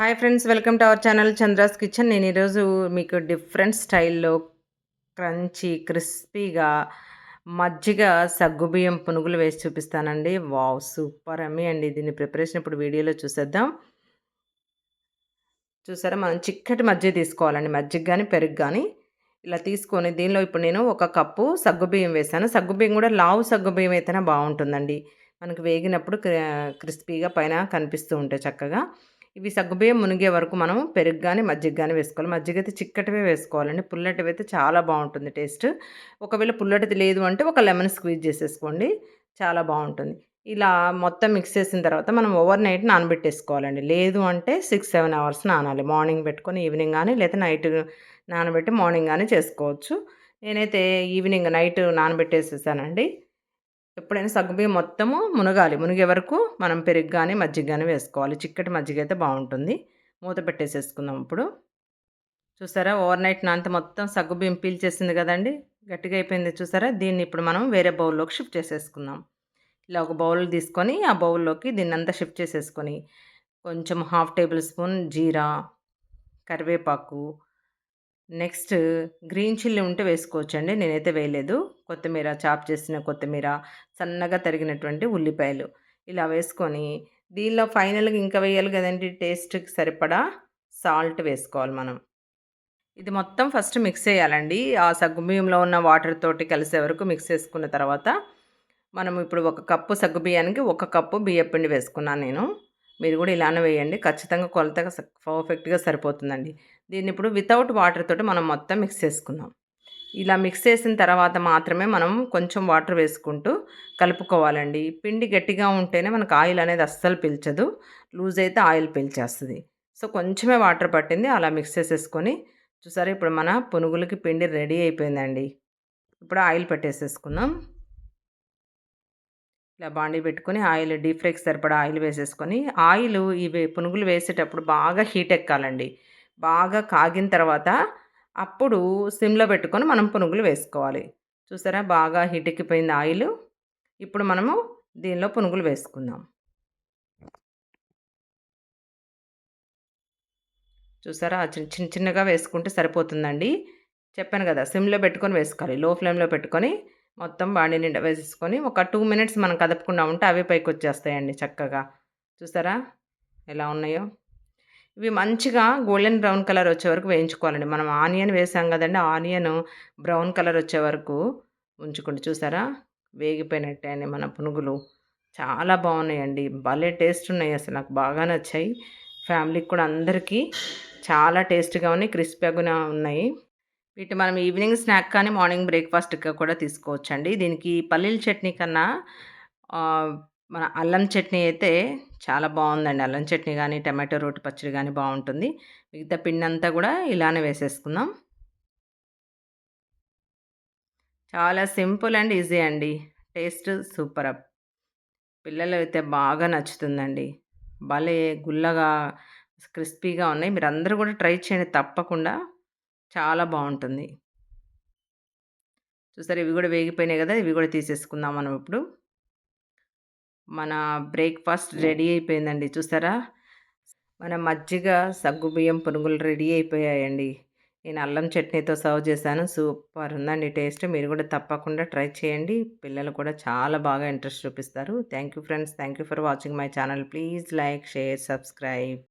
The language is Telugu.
Hi friends welcome to our channel Chandra's kitchen. నేను ఈరోజు మీకు డిఫరెంట్ స్టైల్లో క్రంచీ క్రిస్పీగా మజ్జిగ సగ్గుబియ్యం పునుగులు వేసి చూపిస్తానండి. వావ్ సూపర్ అమ్మి అండి. దీన్ని ప్రిపరేషన్ ఇప్పుడు వీడియోలో చూసేద్దాం. చూసారా? మనం చిక్కటి మజ్జిగ తీసుకోవాలండి. మజ్జిగ కానీ పెరుగు కానీ ఇలా తీసుకొని దీనిలో ఇప్పుడు నేను ఒక కప్పు సగ్గుబియ్యం వేశాను సగ్గుబియ్యం కూడా లావు సగ్గుబియ్యం అయితేనే బాగుంటుందండి. మనకు వేగినప్పుడు క్రిస్పీగా పైన కనిపిస్తూ ఉంటాయి చక్కగా. ఇవి సగ్గుబియ్యం మునిగే వరకు మనం పెరుగు కానీ మజ్జిగ కానీ వేసుకోవాలి. మజ్జిగ అయితే చిక్కటివే వేసుకోవాలండి. పుల్లటివి అయితే చాలా బాగుంటుంది టేస్ట్. ఒకవేళ పుల్లటిది లేదు అంటే ఒక లెమన్ స్క్వీజ్ చేసేసుకోండి. చాలా బాగుంటుంది. ఇలా మొత్తం మిక్స్ చేసిన తర్వాత మనం ఓవర్ నైట్ నానబెట్టేసుకోవాలండి. లేదు అంటే సిక్స్ సెవెన్ అవర్స్ నానాలి. మార్నింగ్ పెట్టుకొని ఈవినింగ్ కానీ లేదా నైట్ నానబెట్టి మార్నింగ్ కానీ చేసుకోవచ్చు. నేనైతే ఈవినింగ్ నైట్ నానబెట్టేసేసానండి. ఎప్పుడైనా సగ్గుబియ్యం మొత్తము మునగాలి. మునిగే వరకు మనం పెరుగు కానీ మజ్జిగ కానీ వేసుకోవాలి. చిక్కటి మజ్జిగ అయితే బాగుంటుంది మూత పెట్టేసేసుకుందాం ఇప్పుడు. చూసారా? ఓవర్ నైట్ నాంత మొత్తం సగ్గుబియ్యం పీల్చేసింది కదండి? గట్టిగా అయిపోయింది చూసారా? దీన్ని ఇప్పుడు మనం వేరే బౌల్లోకి షిఫ్ట్ చేసేసుకుందాం. ఇలా ఒక బౌల్ తీసుకొని ఆ బౌల్లోకి దీన్ని అంతా షిఫ్ట్ చేసేసుకొని కొంచెం హాఫ్ టేబుల్ స్పూన్ జీరా కరివేపాకు నెక్స్ట్ గ్రీన్ చిల్లీ ఉంటే వేసుకోవచ్చండి. నేనైతే వేయలేదు. కొత్తిమీర చాప్ చేసిన కొత్తిమీర సన్నగా తరిగినటువంటి ఉల్లిపాయలు ఇలా వేసుకొని దీనిలో ఫైనల్గా ఇంకా వేయాలి కదండి టేస్ట్కి సరిపడా సాల్ట్ వేసుకోవాలి మనం. ఇది మొత్తం ఫస్ట్ మిక్స్ చేయాలండి. ఆ సగ్గుబియ్యంలో ఉన్న వాటర్ తోటి కలిసే వరకు మిక్స్ చేసుకున్న తర్వాత మనం ఇప్పుడు ఒక కప్పు సగ్గుబియ్యానికి ఒక కప్పు బియ్యపిండి వేసుకున్నాను నేను. మీరు కూడా ఇలానే వేయండి. ఖచ్చితంగా కొలతగా పర్ఫెక్ట్గా సరిపోతుందండి. దీన్ని ఇప్పుడు వితౌట్ వాటర్ తోటి మనం మొత్తం మిక్స్ చేసుకుందాం. ఇలా మిక్స్ చేసిన తర్వాత మాత్రమే మనం కొంచెం వాటర్ వేసుకుంటూ కలుపుకోవాలండి. పిండి గట్టిగా ఉంటేనే మనకు ఆయిల్ అనేది అస్సలు పీల్చదు. లూజ్ అయితే ఆయిల్ పీల్చేస్తుంది. సో కొంచెమే వాటర్ పట్టింది. అలా మిక్స్ చేసేసుకొని చూసారా ఇప్పుడు మన పునుగులకి పిండి రెడీ అయిపోయిందండి. ఇప్పుడు ఆయిల్ పెట్టేసేసుకుందాం. ఇలా బాండీ పెట్టుకొని ఆయిల్ డీప్ ఫ్రైకి సరిపడా ఆయిల్ వేసేసుకొని ఆయిల్ ఇవి పునుగులు వేసేటప్పుడు బాగా హీట్ ఎక్కాలండి. బాగా కాగిన తర్వాత అప్పుడు సిమ్లో పెట్టుకొని మనం పునుగులు వేసుకోవాలి. చూసారా? బాగా హీట్ ఎక్కిపోయింది ఆయిల్. ఇప్పుడు మనము దీనిలో పునుగులు వేసుకుందాం. చూసారా? చిన్న చిన్నగా వేసుకుంటే సరిపోతుందండి. చెప్పాను కదా సిమ్లో పెట్టుకొని వేసుకోవాలి. లో ఫ్లేమ్లో పెట్టుకొని మొత్తం బాండి నిండా వేసేసుకొని ఒక టూ మినిట్స్ మనం కదపకుండా ఉంటే అవి పైకి వచ్చేస్తాయండి చక్కగా. చూసారా? ఎలా ఉన్నాయో? ఇవి మంచిగా గోల్డెన్ బ్రౌన్ కలర్ వచ్చే వరకు వేయించుకోవాలండి. మనం ఆనియన్ వేసాం కదండి ఆనియన్ బ్రౌన్ కలర్ వచ్చే వరకు ఉంచుకోండి. చూసారా? వేగిపోయినట్టే మన పునుగులు. చాలా బాగున్నాయండి. భలే టేస్ట్ ఉన్నాయి అసలు. నాకు బాగా నచ్చాయి. ఫ్యామిలీకి కూడా అందరికీ చాలా టేస్ట్గా ఉన్నాయి క్రిస్పీగా ఉన్నాయి. వీటి మనం ఈవినింగ్ స్నాక్ కానీ మార్నింగ్ బ్రేక్ఫాస్ట్గా కూడా తీసుకోవచ్చండి. దీనికి పల్లీల చట్నీ కన్నా మన అల్లం చట్నీ అయితే చాలా బాగుందండి. అల్లం చట్నీ కానీ టమాటో రోటి పచ్చడి కానీ బాగుంటుంది. మిగతా పిండి అంతా కూడా ఇలానే వేసేసుకుందాం. చాలా సింపుల్ అండ్ ఈజీ అండి. Taste super up. పిల్లలు అయితే బాగా నచ్చుతుందండి. భలే గుల్లగా క్రిస్పీగా ఉన్నాయి. మీరు అందరూ కూడా ట్రై చేయండి తప్పకుండా. చాలా బాగుంటుంది. చూసారు? ఇవి కూడా వేగిపోయినాయి కదా! ఇవి కూడా తీసేసుకుందాం మనం ఇప్పుడు మన బ్రేక్ఫాస్ట్ రెడీ అయిపోయిందండి. చూసారా? మన మజ్జిగ సగ్గుబియ్యం పునుగులు రెడీ అయిపోయాయండి. నేను అల్లం చట్నీతో సర్వ్ చేశాను. సూపర్ ఉందండి టేస్ట్. మీరు కూడా తప్పకుండా ట్రై చేయండి. పిల్లలు కూడా చాలా బాగా ఇంట్రెస్ట్ చూపిస్తారు. Thank you friends. Thank you for watching my channel. Please like share subscribe.